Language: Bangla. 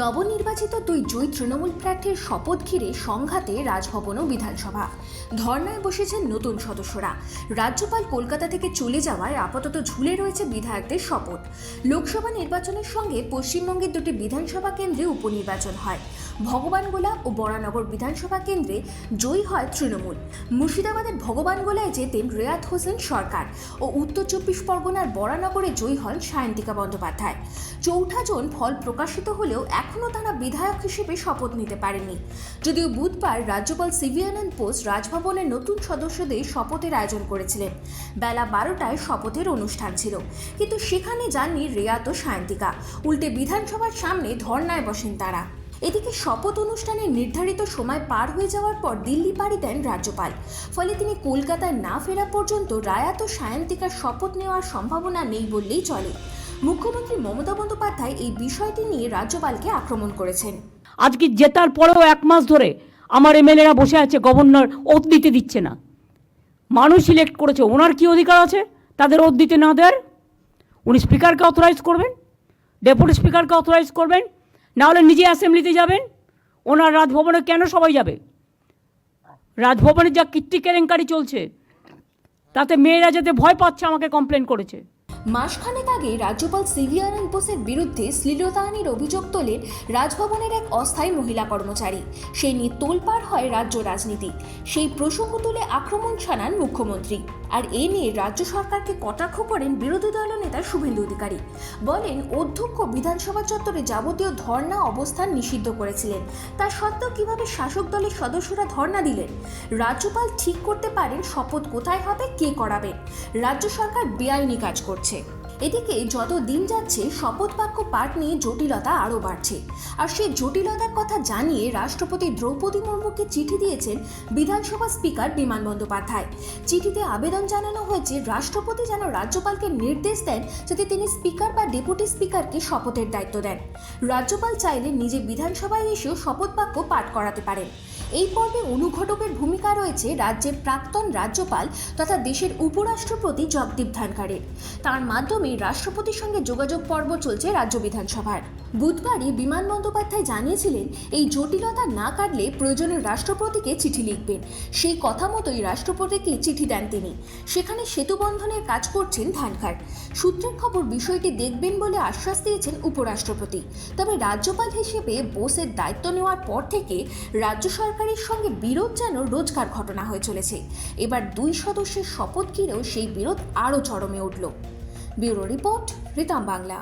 নবনির্বাচিত দুই জয়ী তৃণমূল প্রার্থীর শপথ ঘিরে সংঘাতে রাজভবন ও বিধানসভা। ধর্নায় বসেছেন নতুন সদস্যরা। রাজ্যপাল কলকাতা থেকে চলে যাওয়ায় আপাতত ঝুলে রয়েছে বিধায়কদের শপথ। লোকসভা নির্বাচনের সঙ্গে পশ্চিমবঙ্গের দুটি বিধানসভা কেন্দ্রে উপনির্বাচন হয়। ভগবানগোলা ও বরানগর বিধানসভা কেন্দ্রে জয়ী হয় তৃণমূল। মুর্শিদাবাদের ভগবানগোলায় যেতেন রেয়াত হোসেন সরকার ও উত্তর চব্বিশ পরগনার বরানগরে জয়ী হন সায়ন্তিকা বন্দ্যোপাধ্যায়। চৌঠা জন ফল প্রকাশিত হলেও এখনও তারা বিধায়ক হিসেবে শপথ নিতে পারেনি। যদিও বুধবার রাজ্যপাল সিভিয়ানন্দ পোস্ট রাজভবনের নতুন সদস্যদের শপথের আয়োজন করেছিলেন। বেলা বারোটায় শপথের অনুষ্ঠান ছিল। কিন্তু সেখানে যাননি রেয়াত ও সায়ন্তিকা। উল্টে বিধানসভার সামনে ধর্নায় বসেন তারা। এদিকে শপথ অনুষ্ঠানের নির্ধারিত সময় পার হয়ে যাওয়ার পর দিল্লি পাড়ি দেন রাজ্যপাল। ফলে তিনি কলকাতায় না ফেরা পর্যন্ত রায়াত ও সায়ন্তিকার শপথ নেওয়ার সম্ভাবনা নেই বললেই চলে। মুখ্যমন্ত্রী মমতা বন্দ্যোপাধ্যায় এই বিষয়টি নিয়ে রাজ্যপালকে আক্রমণ করেছেন। আজকে জেতার পরেও এক মাস ধরে আমার এমএলএরা বসে আছে, গভর্নর ওত দিতে দিচ্ছে না। মানুষ সিলেক্ট করেছে, ওনার কি অধিকার আছে? তাদের ওত দিতে না দেওয়ার? উনি স্পিকারকে অথরাইজ করবেন ডেপুটি স্পিকারকে অথরাইজ করবেন না হলে নিজে অ্যাসেম্বলিতে যাবেন, ওনার রাজভবনে কেন সবাই যাবে? রাজভবনে যা কীর্তি কেলেঙ্কারি চলছে, তাতে মেয়েরা যাতে ভয় পাচ্ছে, আমাকে কমপ্লেন করেছে। মাসখানেক আগে রাজ্যপাল সিভিয়ানন্দ বোসের বিরুদ্ধে শ্লীলতাহানির অভিযোগ তোলেন রাজভবনের এক অস্থায়ী মহিলা কর্মচারী। সেই নিয়ে তোলপাড় হয় রাজ্য রাজনীতি। সেই প্রসঙ্গ তুলে আক্রমণ শানান মুখ্যমন্ত্রী। আর এ নিয়ে রাজ্য সরকারকে কটাক্ষ করেন বিরোধী দলনেতা শুভেন্দু অধিকারী। বলেন, অধ্যক্ষ বিধানসভা চত্বরে যাবতীয় ধর্না অবস্থান নিষিদ্ধ করেছিলেন। তা সত্ত্বেও কীভাবে শাসক দলের সদস্যরা ধর্না দিলেন? রাজ্যপাল ঠিক করতে পারেন শপথ কোথায় হবে, কে করাবে? রাজ্য সরকার বেআইনি কাজ করছে। এদিকে যত দিন যাচ্ছে, শপথ বাক্য পাঠ নিয়ে জটিলতা আরও বাড়ছে। আর সেই জটিলতার কথা জানিয়ে রাষ্ট্রপতি দ্রৌপদী মুর্মুকে চিঠি দিয়েছেন বিধানসভা স্পিকার বিমান বন্দ্যোপাধ্যায়। চিঠিতে আবেদন জানানো হয়েছে, রাষ্ট্রপতি যেন রাজ্যপালকে নির্দেশ দেন যাতে তিনি স্পিকার বা ডেপুটি স্পিকারকে শপথের দায়িত্ব দেন। রাজ্যপাল চাইলে নিজে বিধানসভায় এসেও শপথ বাক্য পাঠ করাতে পারেন। এই পর্বে অনুঘটকের ভূমিকা রয়েছে রাজ্যের প্রাক্তন রাজ্যপাল তথা দেশের উপরাষ্ট্রপতি জগদীপ ধানকারের তার মাধ্যমে রাষ্ট্রপতির সঙ্গে যোগাযোগ পর্ব চলছে রাজ্য বিধানসভার। বুধবারই বিমান বন্দ্যোপাধ্যায় জানিয়েছিলেন, এই জটিলতা না কাটলে প্রয়োজনে রাষ্ট্রপতিকে চিঠি লিখবেন। সেই কথা মতোই রাষ্ট্রপতিকে চিঠি দেন তিনি। সেখানে সেতু বন্ধনের কাজ করছেন ধানখার। সূত্রের খবর, বিষয়টি দেখবেন বলে আশ্বাস দিয়েছেন উপরাষ্ট্রপতি। তবে রাজ্যপাল হিসেবে বোসের দায়িত্ব নেওয়ার পর থেকে রাজ্য সরকারের সঙ্গে বিরোধ যেন রোজকার ঘটনা হয়ে চলেছে। এবার দুই সদস্যের শপথ ঘিরেও সেই বিরোধ আরও চরমে উঠল। Bureau report Ritam Bangla.